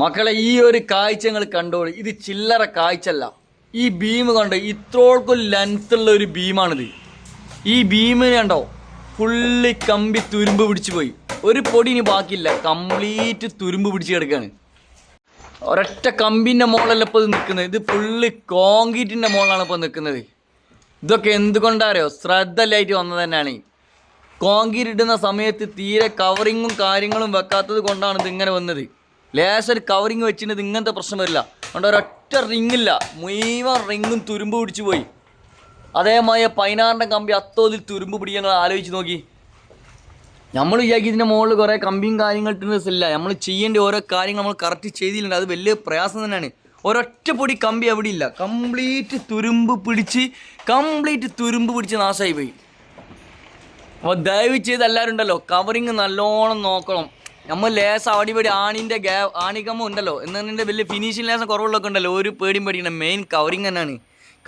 മക്കളെ ഈ ഒരു കാഴ്ച നിങ്ങൾ കണ്ടോളൂ. ഇത് ചില്ലറ കാഴ്ചല്ല ഈ ബീം കണ്ടോ? ഇത്രോൾക്കും ലെങ്ത് ഉള്ള ഒരു ബീമാണിത് ഈ ബീമിന് കണ്ടോ? ഫുള്ള് കമ്പി തുരുമ്പ് പിടിച്ചു പോയി. ഒരു പൊടി ഇനി ബാക്കിയില്ല. കംപ്ലീറ്റ് തുരുമ്പ് പിടിച്ച് കിടക്കാണ്. ഒരൊറ്റ കമ്പിന്റെ മുകളിലല്ല ഇപ്പോൾ ഇത് നിൽക്കുന്നത്. ഇത് ഫുള്ള് കോൺക്രീറ്റിന്റെ മുകളിലാണ് ഇപ്പോൾ നിൽക്കുന്നത്. ഇതൊക്കെ എന്തുകൊണ്ടാറിയോ? ശ്രദ്ധയിലായിട്ട് വന്നത് തന്നെയാണ്. കോൺക്രീറ്റ് ഇടുന്ന സമയത്ത് തീരെ കവറിങ്ങും കാര്യങ്ങളും വെക്കാത്തത് കൊണ്ടാണ് ഇത് ഇങ്ങനെ വന്നത്. ലേശർ കവറിങ് വെച്ചിട്ട് ഇങ്ങനത്തെ പ്രശ്നം വരില്ല. അതുകൊണ്ട് ഒരൊറ്റ റിങ്ങില്ല. മുഴുവൻ റിങ്ങും തുരുമ്പ് പിടിച്ചു പോയി. അതേമായ പതിനാറിന്റെ കമ്പി അത്തോതിൽ തുരുമ്പ് പിടിക്കുക നിങ്ങൾ ആലോചിച്ച് നോക്കി. നമ്മൾ വിചാരിക്കും ഇതിന്റെ മുകളിൽ കുറേ കമ്പിയും കാര്യങ്ങൾ ഇല്ല നമ്മൾ ചെയ്യേണ്ട ഓരോ കാര്യങ്ങൾ നമ്മൾ കറക്റ്റ് ചെയ്തിട്ടുണ്ട്. അത് വലിയ പ്രയാസം തന്നെയാണ്. ഒരൊറ്റ പൊടി കമ്പി അവിടെ ഇല്ല. കംപ്ലീറ്റ് തുരുമ്പ് പിടിച്ച് കംപ്ലീറ്റ് തുരുമ്പ് പിടിച്ച് നാശമായി പോയി. അപ്പോൾ ദയവ് ചെയ്ത് എല്ലാവരും ഉണ്ടല്ലോ കവറിങ് നല്ലോണം നോക്കണം. നമ്മൾ ലേസ് അടിപൊളി ആണിന്റെ ഗ്യാ ആണിക്കമ്മ ഉണ്ടല്ലോ. എന്നതിന്റെ വലിയ ഫിനിഷിംഗ് ലേസം കുറവുള്ളൊക്കെ ഉണ്ടല്ലോ. ഒരു പേടിയും പേടിക്കണം മെയിൻ കവറിങ് തന്നെയാണ്.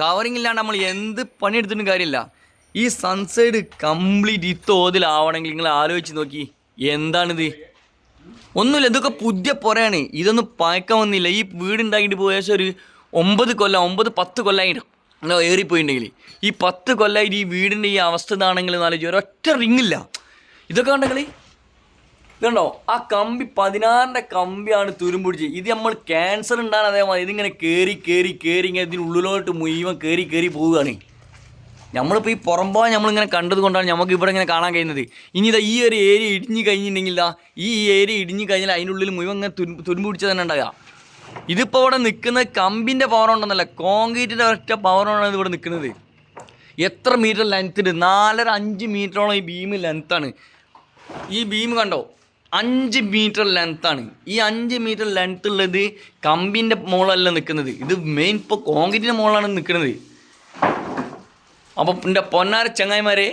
കവറിങ് ഇല്ലാണ്ട് നമ്മൾ എന്ത് പണിയെടുത്തിട്ടും കാര്യമില്ല. ഈ സൺസൈഡ് കംപ്ലീറ്റ് ഈ തോതിലാവണമെങ്കിൽ നിങ്ങൾ ആലോചിച്ച് നോക്കി. എന്താണിത്? ഒന്നുമില്ല ഇതൊക്കെ പുതിയ പുറയാണ് ഇതൊന്നും പഴക്കം വന്നില്ല. ഈ വീടുണ്ടാക്കിയിട്ട് പോയ ശേഷം ഒരു ഒമ്പത് കൊല്ലം ഒമ്പത് പത്ത് കൊല്ലമായിട്ട് ഏറിപ്പോയിട്ടുണ്ടെങ്കിൽ ഈ പത്ത് കൊല്ലമായിട്ട് ഈ വീടിന്റെ ഈ അവസ്ഥ ഇതാണെങ്കിൽ നാലോചിച്ച് ഒരൊറ്റ റിങ്ങില്ല ഇതൊക്കെ ഉണ്ടെങ്കിൽ ഇതുണ്ടോ ആ കമ്പി പതിനാറിന്റെ കമ്പിയാണ് തുരുമ്പിടിച്ച് ഇത് നമ്മൾ ക്യാൻസർ ഉണ്ടാകാൻ അതേമാതിരി ഇതിങ്ങനെ കയറി കയറി കയറി ഇങ്ങനെ ഇതിനുള്ളിലോട്ട് മുഴുവൻ കയറി കയറി പോവുകയാണ്. നമ്മളിപ്പോൾ ഈ പുറമ്പോ നമ്മളിങ്ങനെ കണ്ടത് കൊണ്ടാണ് നമുക്ക് ഇവിടെ ഇങ്ങനെ കാണാൻ കഴിയുന്നത്. ഇനി ഇതാ ഈ ഒരു ഏരിയ ഇടിഞ്ഞു കഴിഞ്ഞിട്ടുണ്ടെങ്കിൽ ഈ ഏരിയ ഇടിഞ്ഞു കഴിഞ്ഞാൽ അതിനുള്ളിൽ മുഴുവൻ ഇങ്ങനെ തുരുമ്പ് തുരുമ്പ് പിടിച്ച് തന്നെ ഉണ്ടാകുക ഇതിപ്പോൾ ഇവിടെ നിൽക്കുന്ന കമ്പിന്റെ പവർ ഉണ്ടെന്നല്ല കോൺക്രീറ്റിന്റെ ഒറ്റ പവറാണ് ഇത് ഇവിടെ നിൽക്കുന്നത്. എത്ര മീറ്റർ ലെങ്ത്തിൽ നാലര അഞ്ച് മീറ്ററോളം ഈ ബീം ലെങ്ത്താണ് ഈ ബീം കണ്ടോ? അഞ്ച് മീറ്റർ ലെങ്ത്താണ് ഈ അഞ്ച് മീറ്റർ ലെങ്ത് ഉള്ളത് കമ്പിന്റെ മോളല്ല നിൽക്കുന്നത് ഇത് മെയിൻ ഇപ്പോൾ കോൺക്രീറ്റിന്റെ മോളാണ് നിൽക്കുന്നത് അപ്പോൾ എന്റെ പൊന്നാര ചങ്ങായിമാരെ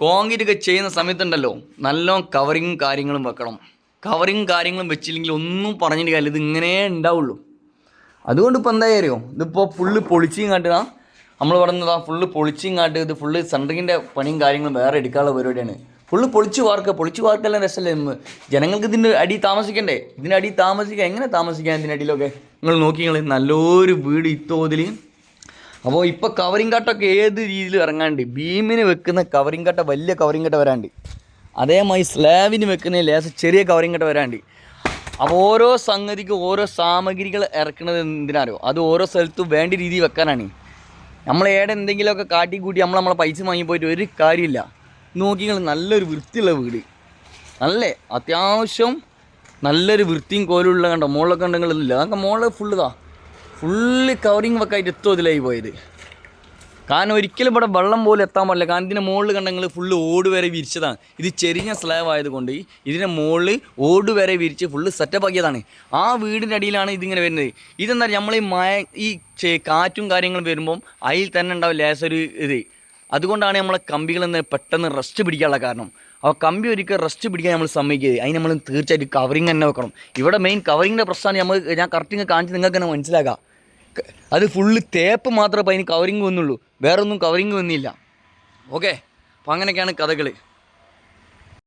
കോൺക്രീറ്റ് ഒക്കെ ചെയ്യുന്ന സമയത്തുണ്ടല്ലോ നല്ലോണം കവറിങ്ങും കാര്യങ്ങളും വെക്കണം. കവറിങ്ങും കാര്യങ്ങളും വെച്ചില്ലെങ്കിൽ ഒന്നും പറഞ്ഞിട്ട് കാര്യമില്ല. ഇത് ഇങ്ങനെ ഉണ്ടാവുള്ളൂ. അതുകൊണ്ട് ഇപ്പോൾ എന്താ അറിയോ? ഇതിപ്പോൾ ഫുള്ള് പൊളിച്ചും കാട്ടുക നമ്മൾ പറഞ്ഞതാ ഫുള്ള് പൊളിച്ചും കാട്ടുക ഇത് ഫുള്ള് സെൻട്രിങ്ങിന്റെ പണിയും കാര്യങ്ങളും വേറെ എടുക്കാനുള്ള പരിപാടിയാണ്. ഫുള്ള് പൊളിച്ച് വാർക്കുക പൊളിച്ച് വാർക്കെല്ലാം രസമല്ലേ. ജനങ്ങൾക്ക് ഇതിന്റെ അടി താമസിക്കണ്ടേ? ഇതിന്റെ അടി താമസിക്കുക എങ്ങനെ താമസിക്കാം ഇതിന്റെ അടിയിലൊക്കെ? നിങ്ങൾ നോക്കി നിങ്ങൾ നല്ലൊരു വീട് ഇത്തോതിൽ അപ്പോൾ ഇപ്പോൾ കവറിങ് കട്ടൊക്കെ ഏത് രീതിയിൽ ഇറങ്ങാണ്ട്? ബീമിന് വെക്കുന്ന കവറിങ് കട്ട വലിയ കവറിങ് കട്ട വരാണ്ട്. അതേമാതിരി സ്ലാബിന് വെക്കുന്ന ലേശം ചെറിയ കവറിങ് കട്ട വരാണ്ട്. അപ്പോൾ ഓരോ സംഗതിക്ക് ഓരോ സാമഗ്രികൾ ഇറക്കുന്നത് എന്തിനാരോ അത് ഓരോ സ്ഥലത്തും വേണ്ട രീതിയിൽ വെക്കാനാണ്. നമ്മൾ ഏടെ എന്തെങ്കിലുമൊക്കെ കാട്ടിക്കൂട്ടി നമ്മൾ നമ്മളെ പൈസ വാങ്ങി പോയിട്ട് ഒരു കാര്യമില്ല. നോക്കി നല്ലൊരു വൃത്തിയുള്ള വീട്. നല്ല? അത്യാവശ്യം നല്ലൊരു വൃത്തിയും കോലുള്ള കണ്ടോ? മുകളിലൊക്കെ ഉണ്ടെങ്കിലില്ല അതൊക്കെ മുകളിൽ ഫുള്ള് ഇതാ. ഫുള്ള് കവറിങ് ആയിട്ട് എത്തോ ഇതിലായി പോയത്. കാരണം ഒരിക്കലും ഇവിടെ വെള്ളം പോലും എത്താൻ പാടില്ല. കാരണം ഇതിന്റെ മുകളിൽ കണ്ടെങ്കിൽ ഫുള്ള് ഓട് വരെ വിരിച്ചതാണ്. ഇത് ചെറിയ സ്ലാബ് ആയതുകൊണ്ട് ഇതിന്റെ മുകളിൽ ഓട് വരെ വിരിച്ച് ഫുള്ള് സെറ്റപ്പ് ആക്കിയതാണ്. ആ വീടിന്റെ അടിയിലാണ് ഇതിങ്ങനെ വരുന്നത്. ഇതെന്താ നമ്മൾ ഈ മഴ ഈ കാറ്റും കാര്യങ്ങളും വരുമ്പം അതിൽ തന്നെ ഉണ്ടാവും ലേസൊരു ഇത്. അതുകൊണ്ടാണ് നമ്മളെ കമ്പികൾ നിന്ന് പെട്ടെന്ന് റെസ്റ്റ് പിടിക്കാനുള്ള കാരണം. അപ്പോൾ കമ്പി ഒരിക്കൽ റെസ്റ്റ് പിടിക്കാൻ നമ്മൾ സമ്മതിക്കരുത്. അതിന് നമ്മൾ തീർച്ചയായിട്ടും കവറിങ് തന്നെ വെക്കണം. ഇവിടെ മെയിൻ കവറിങ്ങിന്റെ പ്രശ്നമാണ് നമ്മൾ ഞാൻ കറക്റ്റിങ് കാണിച്ച് നിങ്ങൾക്ക് തന്നെ മനസ്സിലാക്കാം. അത് ഫുള്ള് തേപ്പ് മാത്രമേ അതിന് കവറിങ് വന്നുള്ളൂ. വേറൊന്നും കവറിങ് വന്നില്ല. ഓക്കെ അപ്പോൾ അങ്ങനെയൊക്കെയാണ് കഥകൾ